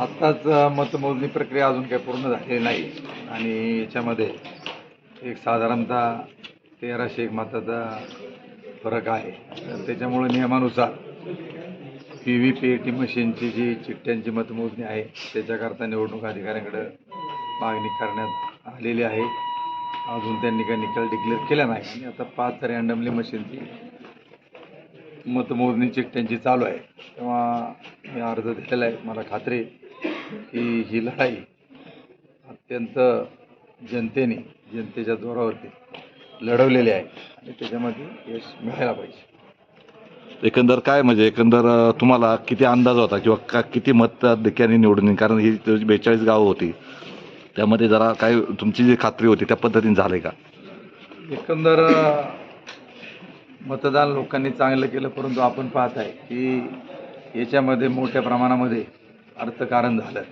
आत्ताच मतमोजणी प्रक्रिया अजून काही पूर्ण झालेली नाही. आणि याच्यामध्ये एक साधारणतः तेराशे एक मताचा फरक आहे. तर त्याच्यामुळे नियमानुसार P V P A T मशीनची जी चिठ्ठ्यांची मतमोजणी आहे त्याच्याकरता निवडणूक अधिकाऱ्यांकडं मागणी करण्यात आलेली आहे. अजून त्यांनी काही निकाल डिक्लेअर केला नाही. आणि आता पाच रँडमली मशीनची मतमोजणी चिठ्ठ्यांची चालू आहे. तेव्हा मी अर्ज दिलेला आहे. मला खात्री आहे. की ही लढाई अत्यंत जनतेने जनतेच्या जोरावरती लढवलेली आहे. आणि त्याच्यामध्ये यश मिळायला पाहिजे. एकंदर काय म्हणजे एकंदर तुम्हाला किती अंदाज होता किंवा का किती मत धक्क्याने निवडून? कारण ही बेचाळीस गावं होती. त्यामध्ये जरा काय तुमची जी खात्री होती त्या पद्धतीने झाले का? एकंदर मतदान लोकांनी चांगलं केलं परंतु आपण पाहत आहे की याच्यामध्ये मोठ्या प्रमाणामध्ये अर्थकारण झालं.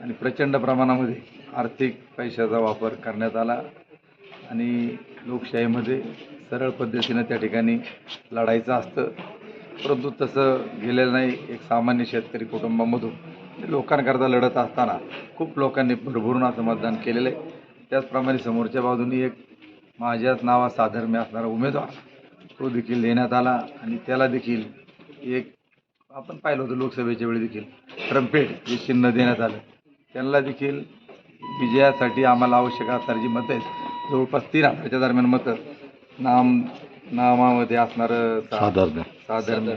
आणि प्रचंड प्रमाणामध्ये आर्थिक पैशाचा वापर करण्यात आला. आणि लोकशाहीमध्ये सरळ पद्धतीनं त्या ठिकाणी लढायचं असतं. परंतु तसं गेलेलं नाही. एक सामान्य शेतकरी कुटुंबामधून लोकांकरता लढत असताना खूप लोकांनी भरभरून असं मतदान केलेलं आहे. त्याचप्रमाणे समोरच्या बाजूनी एक माझ्याच नावा साधर्म्य असणारा उमेदवार तो देखील देण्यात आला. आणि त्याला देखील एक आपण पाहिलं होतं लोकसभेच्या वेळी देखील. ट्रम्पेट हे चिन्ह देण्यात आलं त्यांना देखील विजयासाठी आम्हाला आवश्यक असणारी जी मतं आहेत जवळपास तीन हजारच्या दरम्यान मतं नाम नामामध्ये असणारं साधारण साधारण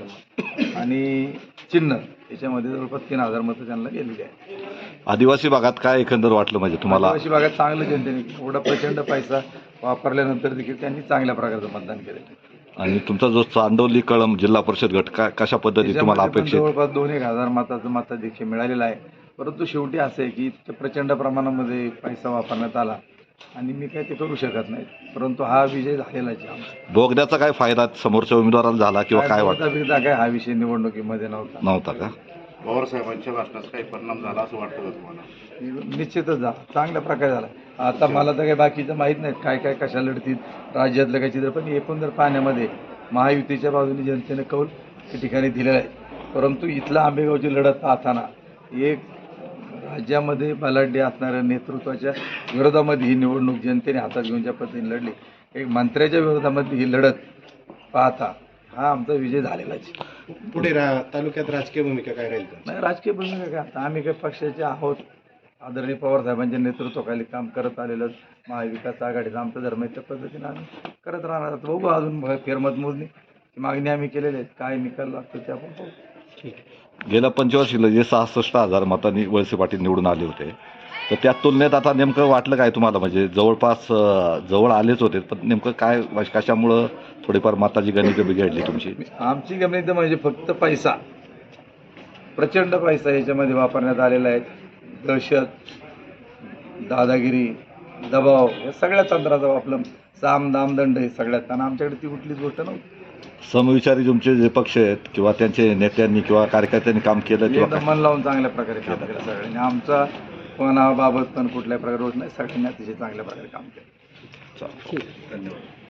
आणि चिन्ह याच्यामध्ये जवळपास तीन हजार मतं त्यांना गेलेली आहे आदिवासी भागात काय एकंदर वाटलं म्हणजे तुम्हाला? आदिवासी भागात चांगलं जनतेने एवढा प्रचंड पैसा वापरल्यानंतर देखील त्यांनी चांगल्या प्रकारचं मतदान आहे आणि तुमचा जो चांदोली कळम जिल्हा परिषद गट काय कशा पद्धतीने तुम्हाला त्याच्यामध्ये पण अपेक्षित? जवळपास दोन एक हजार मताचं मताधिक्य मिळालेलं आहे. परंतु शेवटी असं आहे की इतक्या प्रचंड प्रमाणामध्ये पैसा वापरण्यात आला आणि मी काय ते करू शकत नाही. परंतु हा विजय झालेलाच आहे आमचा. बोगद्याचा काय फायदा समोरच्या उमेदवाराला झाला किंवा काय वाटतं? काय हा विषय निवडणुकीमध्ये नव्हता. नव्हता का? पवारसाहेबांच्या भाषणाचा काही परिणाम झाला असं वाटतं का तुम्हाला? निश्चितच झाला. चांगल्या प्रकारे झाला. आता मला तर काही बाकीचं माहीत नाही. काय काय कशा लढतील राज्यातलं काय चित्र पण एकूण जर पाहण्यामध्ये महायुतीच्या बाजूने जनतेने कौल त्या ठिकाणी दिलेला आहे. परंतु इथला आंबेगावची लढत पाहताना एक राज्यामध्ये बलाढ्य असणाऱ्या नेतृत्वाच्या विरोधामध्ये ही निवडणूक जनतेने हातात घेऊन ज्या पद्धतीने लढली एक मंत्र्याच्या विरोधामध्ये ही लढत पाहता हा आमचा विजय झालेलाच आहे. पुढे रा- तालुक्यात राजकीय भूमिका काय राहील नाही राजकीय भूमिका काय? आता आम्ही काही पक्षाचे आहोत. आदरणीय पवार साहेबांच्या नेतृत्वाखाली काम करत आलेलं महाविकास आघाडीचा आमचा धर्म आहे त्या पद्धतीने आम्ही करत राहणार आहोत. बघू अजून बघा फेरमत मोजणी. ती मागणी आम्ही केलेली आहे. काय निकाल लागतो ते आपण बघू. गेल्या पंचवर्षीला जे सहासष्ट हजार मतांनी वळसे पाटील निवडून आले होते तर त्या तुलनेत आता नेमकं वाटलं काय तुम्हाला? म्हणजे जवळपास जवळ आलेच होते पण नेमकं काय कशामुळं थोडीफार मताची गणित बिघडली तुमची? आमची गमती म्हणजे फक्त पैसा. प्रचंड पैसा याच्यामध्ये वापरण्यात आलेला आहे. दहशत दादागिरी दबाव या सगळ्या तंत्राचा वापर साम दाम दंड हे सगळ्यात. आणि आमच्याकडे ती कुठलीच गोष्ट नव्हती. समविचारी तुमचे जे पक्ष आहेत किंवा त्यांचे नेत्यांनी किंवा कार्यकर्त्यांनी काम केलं किंवा मन लावून चांगल्या प्रकारे काम केलं सगळ्यांनी. आमचा कोणाबाबत पण कुठल्याही प्रकारे होत नाही सगळ्यांनी अतिशय चांगल्या प्रकारे काम केलं? धन्यवाद.